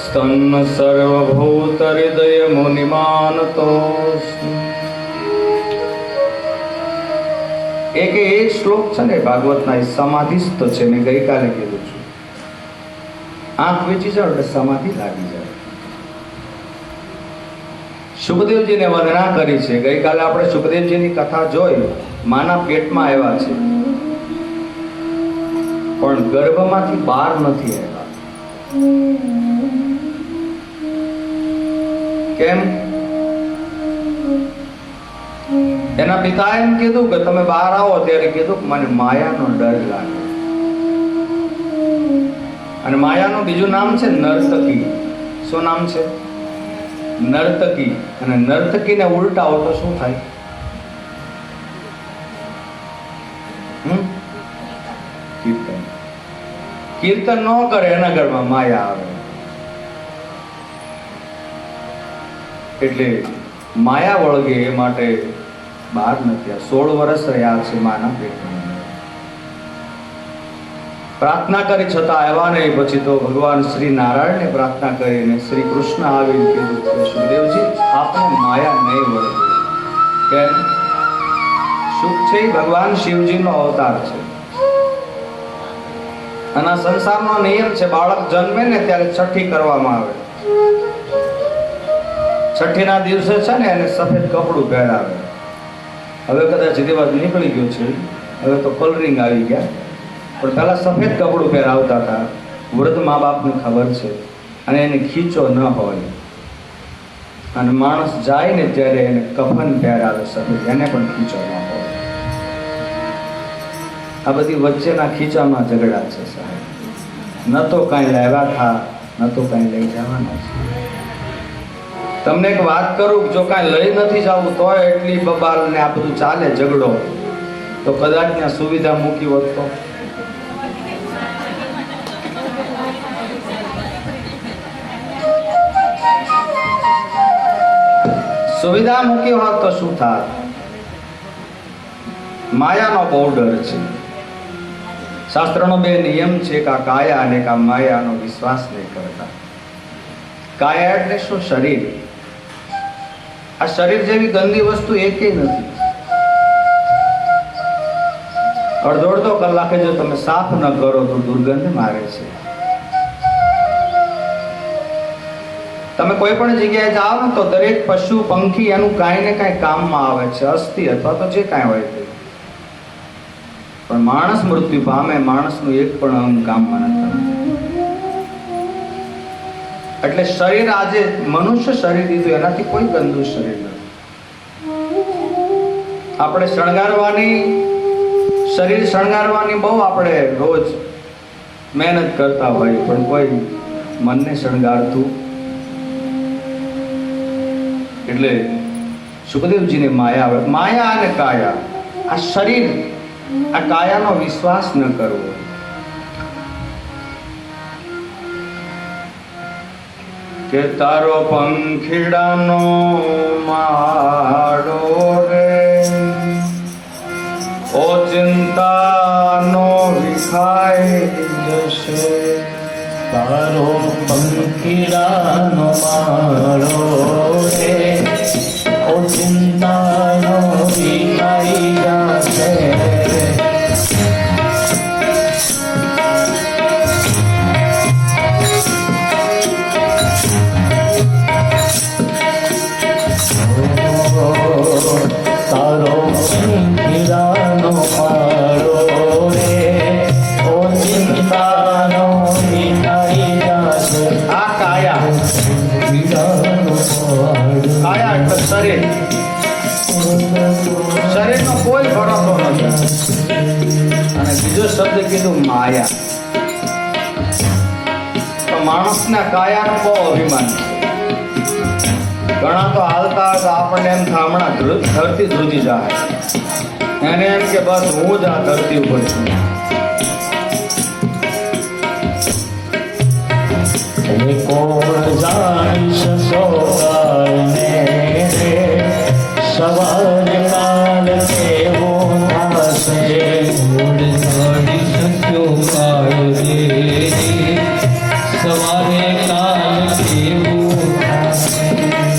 સ્તન્ન સર્વભૂત હૃદય મુનિમાનતો એક એક શ્લોક છે ને, ભાગવતના સમાધિસ્થ છે, મેં ગઈકાલે કીધું છું. આંખ વેચી જાવ એટલે સમાધિ લાગી જાય. સુખદેવજીને વંદના કરી છે. ગઈકાલે આપણે સુખદેવજીની કથા જોઈ, માના પેટમાં આવ્યા છે. પણ ગર્ભમાંથી બહાર નથી આવ્યા. કેમ? એના પિતા એમ કીધું કે તમે બહાર આવો, ત્યારે કીધું મને માયાનો ડર લાગે. અને માયાનું બીજું નામ છે નર્તકી. શું નામ છે? નર્તકી. અને નર્તકીને ઉલટાવો તો શું થાય? કીર્તન. કીર્તન ન કરે, એના ઘરમાં માયા આવે. એટલે માયા વળગે એ માટે બહાર નથી સોળ વર્ષ રહ્યા છે માના પેટમાં. પ્રાર્થના કરી છતાં આવ્યા નહીં. પછી તો ભગવાન શ્રી નારાયણને પ્રાર્થના કરીને શ્રી કૃષ્ણ આવીને કીધું કૃષ્ણદેવજી આપણે માયા નહીં વળગે. કેમ? સુખ છે ભગવાન શિવજીનો અવતાર છે. અને આ સંસારનો નિયમ છે, બાળક જન્મે ને ત્યારે છઠ્ઠી કરવામાં આવે. છઠ્ઠીના દિવસે છે ને એને સફેદ કપડું પહેરાવે. હવે કદાચ રિવાજ નીકળી ગયો છે, હવે તો કલરિંગ આવી ગયા. પણ પહેલાં સફેદ કપડું પહેરાવતા હતા. વૃદ્ધ મા બાપને ખબર છે. અને એને ખીચો ન હોય. અને માણસ જાય ને ત્યારે એને કફન પહેરાવે સફેદ, એને પણ ખીચો ન હોય. આ બધી વચ્ચેના ખીચામાં ઝઘડા છે સાહેબ. ન તો કાંઈ લાવ્યા થા, ન તો કાંઈ લઈ જવાના છે. તમને એક વાત કરું જો કાંઈ લઈ નથી જવું તોય એટલી બબાલ ને આ બધું ચાલે ઝઘડો. તો કદાચ ત્યાં સુવિધા મૂકી હોત તો. સુવિધા મૂકી હોત તો શું થાત? માયાનો બહુ ડર છે. શાસ્ત્રનો બે નિયમ છે કે આ કાયા અને કા માયાનો વિશ્વાસ નહીં કરતા. કાયા એટલે શું? શરીર. આ શરીર જેવી ગંદી વસ્તુ એકેય નથી. અડધો અડધો કલાકે જો તમે સાફ ન કરો તો દુર્ગંધ મારે છે. તમે કોઈ પણ જગ્યાએ જાઓ ને તો દરેક પશુ, પંખી એનું કાંઈ ને કાંઈ કામમાં આવે છે, અસ્થિ અથવા તો જે કાંઈ હોય તે. પણ માણસ મૃત્યુ પામે, માણસનું એક પણ અંગ કામમાં નથી એટલે શરીર આજે મનુષ્ય શરીર દીધું, એનાથી કોઈ ગંદુ શરીર નથી. આપણે શણગારવાની, શરીર શણગારવાની બહુ આપણે રોજ મહેનત કરતા હોય પણ કોઈ મનને શણગારતું એટલે સુખદેવજીને માયા આવે માયા અને કાયા, આ શરીર આ કાયાનો વિશ્વાસ ન કરવો. કે તારો પંખીડાનો માડો રે, ઓ ચિંતાનો વિખાય જશે. તારો પંખીડાનો માળો શરીર. શરીરનો કોઈ ફરકો નથી. અને બીજો શબ્દ કીધું માયા. તો માણસના કાયાનો બહુ અભિમાન ઘણા તો હાલતા હાલતા આપણને એમ થામણા ધરતી ધ્રુજી જાય. એને એમ કે, બસ હું જ આ ધરતી ઉપર છું. કોણ say.